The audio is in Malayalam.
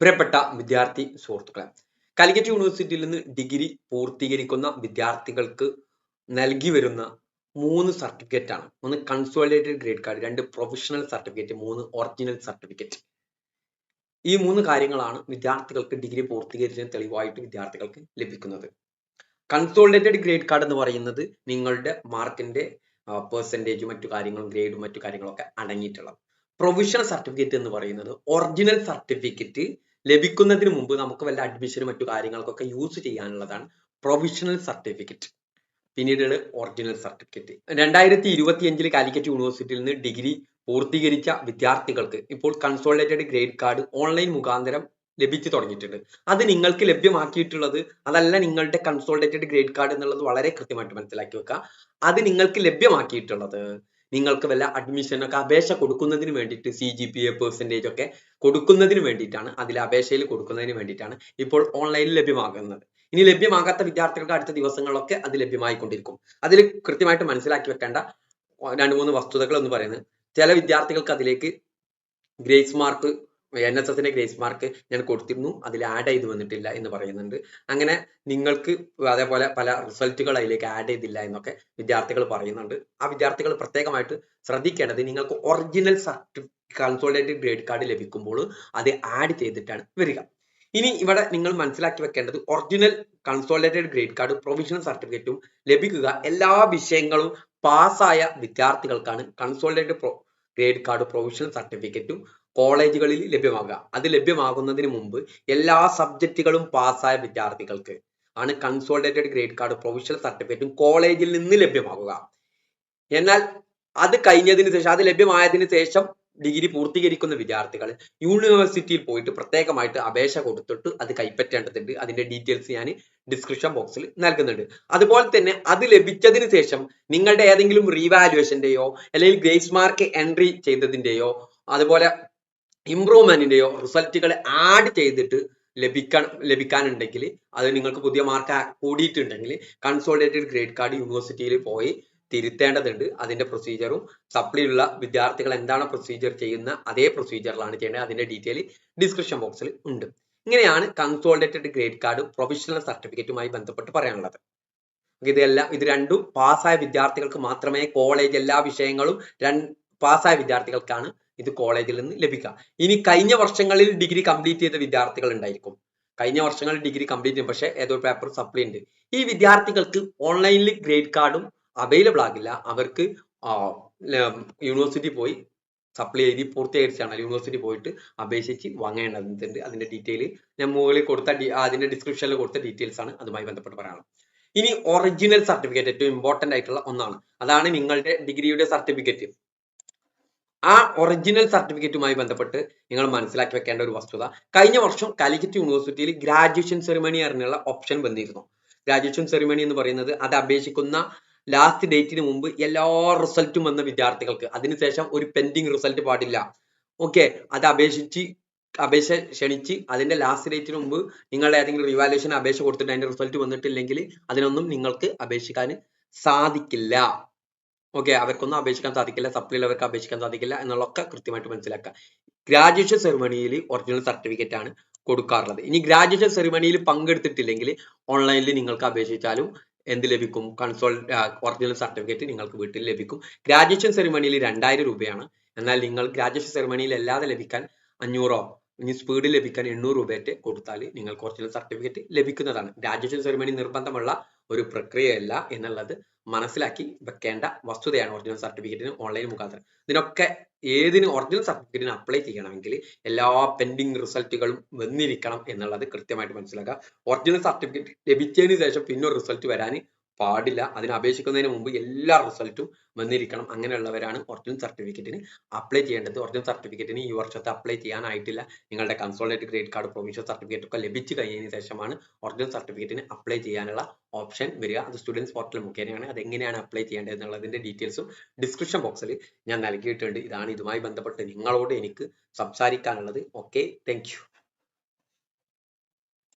പ്രിയപ്പെട്ട വിദ്യാർത്ഥി സുഹൃത്തുക്കളെ കാലിക്കറ്റ് യൂണിവേഴ്സിറ്റിയിൽ നിന്ന് ഡിഗ്രി പൂർത്തീകരിക്കുന്ന വിദ്യാർത്ഥികൾക്ക് നൽകി വരുന്ന മൂന്ന് സർട്ടിഫിക്കറ്റ് ആണ്. ഒന്ന് കൺസോളിഡേറ്റഡ് ഗ്രേഡ് കാർഡ് രണ്ട് പ്രൊഫഷണൽ സർട്ടിഫിക്കറ്റ് മൂന്ന് ഒറിജിനൽ സർട്ടിഫിക്കറ്റ് ഈ മൂന്ന് കാര്യങ്ങളാണ് വിദ്യാർത്ഥികൾക്ക് ഡിഗ്രി പൂർത്തീകരിച്ചതിന് തെളിവായിട്ട് വിദ്യാർത്ഥികൾക്ക് ലഭിക്കുന്നത്. കൺസോളിഡേറ്റഡ് ഗ്രേഡ് കാർഡ് എന്ന് പറയുന്നത് നിങ്ങളുടെ മാർക്കിന്റെ പെർസെന്റേജ് മറ്റു കാര്യങ്ങളും ഗ്രേഡും മറ്റു കാര്യങ്ങളൊക്കെ അടങ്ങിയിട്ടുള്ളത്. പ്രൊവിഷണൽ സർട്ടിഫിക്കറ്റ് എന്ന് പറയുന്നത് ഒറിജിനൽ സർട്ടിഫിക്കറ്റ് ലഭിക്കുന്നതിന് മുമ്പ് നമുക്ക് വല്ല അഡ്മിഷനും മറ്റു കാര്യങ്ങൾക്കൊക്കെ യൂസ് ചെയ്യാനുള്ളതാണ് പ്രൊവിഷണൽ സർട്ടിഫിക്കറ്റ് പിന്നീട് ഒറിജിനൽ സർട്ടിഫിക്കറ്റ് രണ്ടായിരത്തി ഇരുപത്തിയഞ്ചിൽ കാലിക്കറ്റ് യൂണിവേഴ്സിറ്റിയിൽ നിന്ന് ഡിഗ്രി പൂർത്തീകരിച്ച വിദ്യാർത്ഥികൾക്ക് ഇപ്പോൾ കൺസോളിഡേറ്റഡ് ഗ്രേഡ് കാർഡ് ഓൺലൈൻ മുഖാന്തരം ലഭിച്ചു തുടങ്ങിയിട്ടുണ്ട്. അത് നിങ്ങൾക്ക് ലഭ്യമാക്കിയിട്ടുള്ളത് അതല്ല നിങ്ങളുടെ കൺസോൾട്ടേറ്റഡ് ഗ്രേഡ് കാർഡ് എന്നുള്ളത് വളരെ കൃത്യമായിട്ട് മനസ്സിലാക്കി വെക്കുക. അത് നിങ്ങൾക്ക് ലഭ്യമാക്കിയിട്ടുള്ളത് നിങ്ങൾക്ക് വല്ല അഡ്മിഷനൊക്കെ അപേക്ഷ കൊടുക്കുന്നതിന് വേണ്ടിയിട്ട് C G P A percentage ഒക്കെ കൊടുക്കുന്നതിന് വേണ്ടിയിട്ടാണ്. അതിൽ അപേക്ഷയിൽ കൊടുക്കുന്നതിന് വേണ്ടിയിട്ടാണ് ഇപ്പോൾ ഓൺലൈനിൽ ലഭ്യമാകുന്നത്. ഇനി ലഭ്യമാകാത്ത വിദ്യാർത്ഥികൾക്ക് അടുത്ത ദിവസങ്ങളിലൊക്കെ അത് ലഭ്യമായിക്കൊണ്ടിരിക്കും. അതിൽ കൃത്യമായിട്ട് മനസ്സിലാക്കി വെക്കേണ്ട രണ്ട് മൂന്ന് വസ്തുതകൾ എന്ന് പറയുന്നത്. ചില വിദ്യാർത്ഥികൾക്ക് അതിലേക്ക് ഗ്രേസ് മാർക്ക് എൻ എസ് എസിന്റെ ഗ്രേസ് മാർക്ക് ഞാൻ കൊടുത്തിരുന്നു. അതിൽ ആഡ് ചെയ്ത് വന്നിട്ടില്ല എന്ന് പറയുന്നുണ്ട്. അങ്ങനെ നിങ്ങൾക്ക് അതേപോലെ പല റിസൾട്ടുകൾ അതിലേക്ക് ആഡ് ചെയ്തില്ല എന്നൊക്കെ വിദ്യാർത്ഥികൾ പറയുന്നുണ്ട്. ആ വിദ്യാർത്ഥികൾ പ്രത്യേകമായിട്ട് ശ്രദ്ധിക്കേണ്ടത് നിങ്ങൾക്ക് ഒറിജിനൽ സർട്ടി കൺസോളിഡേറ്റഡ് ഗ്രേഡ് കാർഡ് ലഭിക്കുമ്പോൾ അത് ആഡ് ചെയ്തിട്ടാണ് വരിക. ഇനി ഇവിടെ നിങ്ങൾ മനസ്സിലാക്കി വെക്കേണ്ടത് original consolidated grade card provisional സർട്ടിഫിക്കറ്റും ലഭിക്കുക. എല്ലാ വിഷയങ്ങളും പാസ്സായ വിദ്യാർത്ഥികൾക്കാണ് കൺസോളിഡേറ്റഡ് ഗ്രേഡ് കാർഡ് പ്രൊവിഷണൽ സർട്ടിഫിക്കറ്റും കോളേജുകളിൽ ലഭ്യമാകുക അത് ലഭ്യമാകുന്നതിന് മുമ്പ് എല്ലാ സബ്ജക്റ്റുകളും പാസ്സായ വിദ്യാർത്ഥികൾക്ക് ആണ് കൺസോൾഡേറ്റഡ് ഗ്രേഡ് കാർഡ് പ്രൊവിഷണൽ സർട്ടിഫിക്കറ്റും കോളേജിൽ നിന്ന് ലഭ്യമാകുക. എന്നാൽ അത് കഴിഞ്ഞതിന് ശേഷം അത് ലഭ്യമായതിന് ശേഷം ഡിഗ്രി പൂർത്തീകരിക്കുന്ന വിദ്യാർത്ഥികൾ യൂണിവേഴ്സിറ്റിയിൽ പോയിട്ട് പ്രത്യേകമായിട്ട് അപേക്ഷ കൊടുത്തിട്ട് അത് കൈപ്പറ്റേണ്ടതുണ്ട്. അതിന്റെ ഡീറ്റെയിൽസ് ഞാൻ ഡിസ്ക്രിപ്ഷൻ ബോക്സിൽ നൽകുന്നുണ്ട്. അതുപോലെ തന്നെ അത് ലഭിച്ചതിന് ശേഷം നിങ്ങളുടെ ഏതെങ്കിലും റീവാലുവേഷന്റെയോ അല്ലെങ്കിൽ ഗ്രേസ് മാർക്ക് എൻട്രി ചെയ്തതിന്റെയോ അതുപോലെ ഇംപ്രൂവ്മെന്റിന്റെയോ റിസൾട്ടുകളെ ആഡ് ചെയ്തിട്ട് ലഭിക്കാൻ ലഭിക്കാനുണ്ടെങ്കിൽ അത് നിങ്ങൾക്ക് പുതിയ മാർക്ക് കൂടിയിട്ടുണ്ടെങ്കിൽ കൺസോളിഡേറ്റഡ് ഗ്രേഡ് കാർഡ് യൂണിവേഴ്സിറ്റിയിൽ പോയി തിരുത്തേണ്ടതുണ്ട്. അതിന്റെ പ്രൊസീജിയറും സപ്ലി ഉള്ള വിദ്യാർത്ഥികൾ എന്താണ് പ്രൊസീജിയർ ചെയ്യുന്ന അതേ പ്രൊസീജിയറിലാണ് ചെയ്യേണ്ടത്. അതിന്റെ ഡീറ്റെയിൽ ഡിസ്ക്രിപ്ഷൻ ബോക്സിൽ ഉണ്ട്. ഇങ്ങനെയാണ് കൺസോളിഡേറ്റഡ് ഗ്രേഡ് കാർഡ് പ്രൊഫഷണൽ സർട്ടിഫിക്കറ്റുമായി ബന്ധപ്പെട്ട് പറയാനുള്ളത്. ഇതെല്ലാം ഇത് രണ്ടും പാസ്സായ വിദ്യാർത്ഥികൾക്ക് മാത്രമേ കോളേജ് എല്ലാ വിഷയങ്ങളും പാസ്സായ വിദ്യാർത്ഥികൾക്കാണ് ഇത് കോളേജിൽ നിന്ന് ലഭിക്കാം. ഇനി കഴിഞ്ഞ വർഷങ്ങളിൽ ഡിഗ്രി കംപ്ലീറ്റ് ചെയ്ത വിദ്യാർത്ഥികൾ ഉണ്ടായിരിക്കും. കഴിഞ്ഞ വർഷങ്ങളിൽ ഡിഗ്രി കംപ്ലീറ്റ് ചെയ്യും പക്ഷേ ഏതോ പേപ്പർ സപ്ലൈ ഉണ്ട്. ഈ വിദ്യാർത്ഥികൾക്ക് ഓൺലൈനിൽ ഗ്രേഡ് കാർഡും അവൈലബിൾ ആകില്ല. അവർക്ക് യൂണിവേഴ്സിറ്റി പോയി സപ്ലൈ എഴുതി പൂർത്തീകരിച്ചാണ്. യൂണിവേഴ്സിറ്റി പോയിട്ട് അപേക്ഷിച്ച് വാങ്ങേണ്ടതുണ്ട്. അതിന്റെ ഡീറ്റെയിൽ ഞാൻ മുകളിൽ കൊടുത്ത അതിന്റെ ഡിസ്ക്രിപ്ഷനിൽ കൊടുത്ത ഡീറ്റെയിൽസ് ആണ് അതുമായി ബന്ധപ്പെട്ട് പറയാനുള്ളത് ഇനി ഒറിജിനൽ സർട്ടിഫിക്കറ്റ് ഏറ്റവും ഇമ്പോർട്ടന്റ് ആയിട്ടുള്ള ഒന്നാണ്. അതാണ് നിങ്ങളുടെ ഡിഗ്രിയുടെ സർട്ടിഫിക്കറ്റ് ആ ഒറിജിനൽ സർട്ടിഫിക്കറ്റുമായി ബന്ധപ്പെട്ട് നിങ്ങൾ മനസ്സിലാക്കി വെക്കേണ്ട ഒരു വസ്തുത. കഴിഞ്ഞ വർഷം കാലിക്കറ്റ് യൂണിവേഴ്സിറ്റിയിൽ ഗ്രാജുവേഷൻ സെറിമണി അറിഞ്ഞുള്ള ഓപ്ഷൻ വന്നിരുന്നു. ഗ്രാജുവേഷൻ സെറിമണി എന്ന് പറയുന്നത് അത് അപേക്ഷിക്കുന്ന ലാസ്റ്റ് ഡേറ്റിന് മുമ്പ് എല്ലാ റിസൾട്ടും വന്ന വിദ്യാർത്ഥികൾക്ക്. അതിനുശേഷം ഒരു പെൻഡിങ് റിസൾട്ട് പാടില്ല. ഓക്കെ അത് അപേക്ഷിച്ച് അപേക്ഷ ക്ഷണിച്ച് അതിന്റെ ലാസ്റ്റ് ഡേറ്റിന് മുമ്പ് നിങ്ങൾ ഏതെങ്കിലും റിവാലുവേഷൻ അപേക്ഷ കൊടുത്തിട്ട് അതിന്റെ റിസൾട്ട് വന്നിട്ടില്ലെങ്കിൽ അതിനൊന്നും നിങ്ങൾക്ക് അപേക്ഷിക്കാൻ സാധിക്കില്ല. ഓക്കെ അവർക്കൊന്നും അപേക്ഷിക്കാൻ സാധിക്കില്ല. സപ്ലൈയിൽ അവർക്ക് അപേക്ഷിക്കാൻ സാധിക്കില്ല എന്നുള്ളതൊക്കെ കൃത്യമായിട്ട് മനസ്സിലാക്കുക. ഗ്രാജുവേഷൻ സെറിമണിയിൽ ഒറിജിനൽ സർട്ടിഫിക്കറ്റ് ആണ് കൊടുക്കാറുള്ളത്. ഇനി ഗ്രാജുവേഷൻ സെറിമണിയിൽ പങ്കെടുത്തിട്ടില്ലെങ്കിൽ ഓൺലൈനിൽ നിങ്ങൾക്ക് അപേക്ഷിച്ചാലും എന്ത് ലഭിക്കും? കൺസോൾ ഒറിജിനൽ സർട്ടിഫിക്കറ്റ് നിങ്ങൾക്ക് വീട്ടിൽ ലഭിക്കും. ഗ്രാജുവേഷൻ സെറിമണിയിൽ രണ്ടായിരം രൂപയാണ്. എന്നാൽ നിങ്ങൾ ഗ്രാജുവേഷൻ സെറിമണിയിൽ അല്ലാതെ ലഭിക്കാൻ അഞ്ഞൂറോ ഇനി സ്പീഡ് ലഭിക്കാൻ എണ്ണൂറ് രൂപയായിട്ട് കൊടുത്താൽ നിങ്ങൾക്ക് ഒറിജിനൽ സർട്ടിഫിക്കറ്റ് ലഭിക്കുന്നതാണ്. ഗ്രാജുവേഷൻ സെറിമണി നിർബന്ധമുള്ള ഒരു പ്രക്രിയയല്ല എന്നുള്ളത് മനസ്സിലാക്കി വെക്കേണ്ട വസ്തുതയാണ് ഒറിജിനൽ സർട്ടിഫിക്കറ്റിന് ഓൺലൈൻ മുഖാന്തരം. ഇതിനൊക്കെ ഏതിന് ഒറിജിനൽ സർട്ടിഫിക്കറ്റിന് അപ്ലൈ ചെയ്യണമെങ്കിൽ എല്ലാ പെൻഡിങ് റിസൾട്ടുകളും വന്നിരിക്കണം എന്നുള്ളത് കൃത്യമായിട്ട് മനസ്സിലാക്കുക. ഒറിജിനൽ സർട്ടിഫിക്കറ്റ് ലഭിച്ചതിന് ശേഷം പിന്നെ റിസൾട്ട് വരാൻ പാടില്ല. അതിന് അപേക്ഷിക്കുന്നതിന് മുമ്പ് എല്ലാ റിസൾട്ടും വന്നിരിക്കണം. അങ്ങനെയുള്ളവരാണ് ഒറിജിനൽ സർട്ടിഫിക്കറ്റിന് അപ്ലൈ ചെയ്യേണ്ടത്. ഒറിജിനൽ സർട്ടിഫിക്കറ്റിന് ഈ വർഷത്തെ അപ്ലൈ ചെയ്യാനായിട്ടില്ല. നിങ്ങളുടെ consolidated credit card provisional certificate ഒക്കെ ലഭിച്ചു കഴിഞ്ഞതിന് ശേഷമാണ് ഒറിജിനൽ സർട്ടിഫിക്കറ്റിന് അപ്ലൈ ചെയ്യാനുള്ള ഓപ്ഷൻ വരിക. അത് സ്റ്റുഡൻസ് പോർട്ടൽ മുഖേനയാണ്. അത് എങ്ങനെയാണ് അപ്ലൈ ചെയ്യേണ്ടത് എന്നുള്ളതിന്റെ ഡീറ്റെയിൽസും ഡിസ്ക്രിപ്ഷൻ ബോക്സിൽ ഞാൻ നൽകിയിട്ടുണ്ട്. ഇതാണ് ഇതുമായി ബന്ധപ്പെട്ട് നിങ്ങളോട് എനിക്ക് സംസാരിക്കാനുള്ളത്. Okay thank